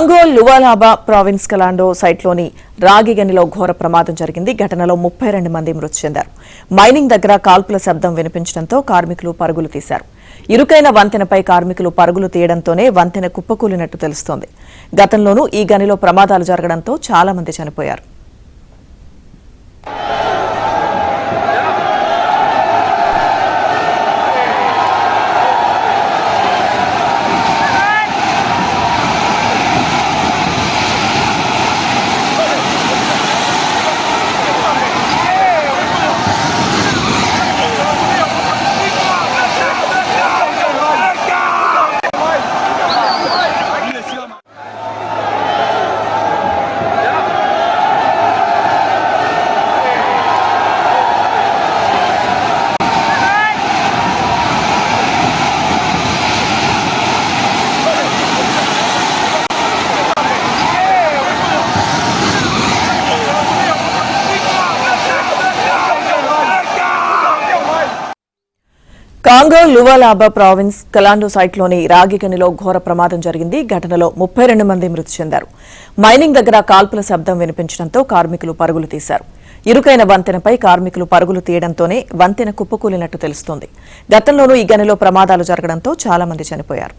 Mongol లువాలాబా province కలాండో సైట్లోని రాగి గనిలో ఘోర ప్రమాదం జరిగింది. ఘటనలో ముప్పై రెండు మంది మృతి చెందారు. మైనింగ్ దగ్గర కాల్పుల శబ్దం వినిపించడంతో కార్మికులు పరుగులు తీశారు. ఇరుకైన వంతెనపై కార్మికులు పరుగులు తీయడంతోనే వంతెన కుప్పకూలినట్టు తెలుస్తోంది. గతంలోనూ ఈ గనిలో ప్రమాదాలు జరగడంతో చాలా మంది చనిపోయారు. కాంగో లువాలాబా ప్రావిన్స్ కలాండో సైట్లోని రాగిగనిలో ఘోర ప్రమాదం జరిగింది. ఘటనలో ముప్పై రెండు మంది మృతి చెందారు. మైనింగ్ దగ్గర కాల్పుల శబ్దం వినిపించడంతో కార్మికులు పరుగులు తీశారు. ఇరుకైన వంతెనపై కార్మికులు పరుగులు తీయడంతోనే వంతెన కుప్పకూలినట్టు తెలుస్తోంది. గతంలోనూ ఈ గనిలో ప్రమాదాలు జరగడంతో చాలా మంది చనిపోయారు.